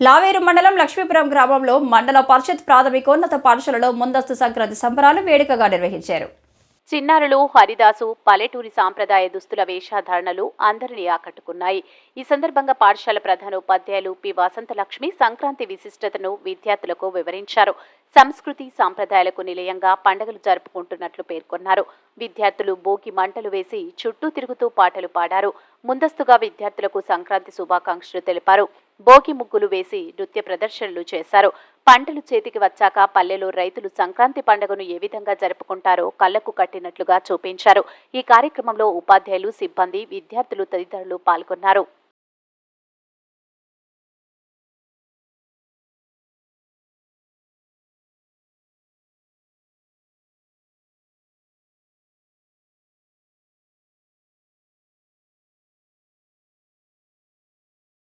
లావేరు మండలం లక్ష్మీపురం గ్రామంలో మండల పరిషత్ ప్రాథమికోన్నత పాఠశాలలో ముందస్తు సంక్రాంతి సంబరాలు వేడుకగా నిర్వహించారు. చిన్నారులు హరిదాసు పల్లెటూరి సాంప్రదాయ దుస్తుల వేషధారణలు అందరినీ ఆకట్టుకున్నాయి. ఈ సందర్భంగా పాఠశాల ప్రధాన ఉపాధ్యాయులు పి. వసంతలక్ష్మి సంక్రాంతి విశిష్టతను విద్యార్థులకు వివరించారు. సంస్కృతి సాంప్రదాయాలకు నిలయంగా పండుగలు జరుపుకుంటున్నట్లు పేర్కొన్నారు. విద్యార్థులు బోకి మంటలు వేసి చుట్టూ తిరుగుతూ పాటలు పాడారు. ముందస్తుగా విద్యార్థులకు సంక్రాంతి శుభాకాంక్షలు తెలిపారు. బోకి ముగ్గులు వేసి నృత్య ప్రదర్శనలు చేశారు. పంటలు చేతికి వచ్చాక పల్లెలో రైతులు సంక్రాంతి పండుగను ఏ విధంగా జరుపుకుంటారో కళ్ళకు కట్టినట్లుగా చూపించారు. ఈ కార్యక్రమంలో ఉపాధ్యాయులు సిబ్బంది విద్యార్థులు తదితరులు పాల్గొన్నారు.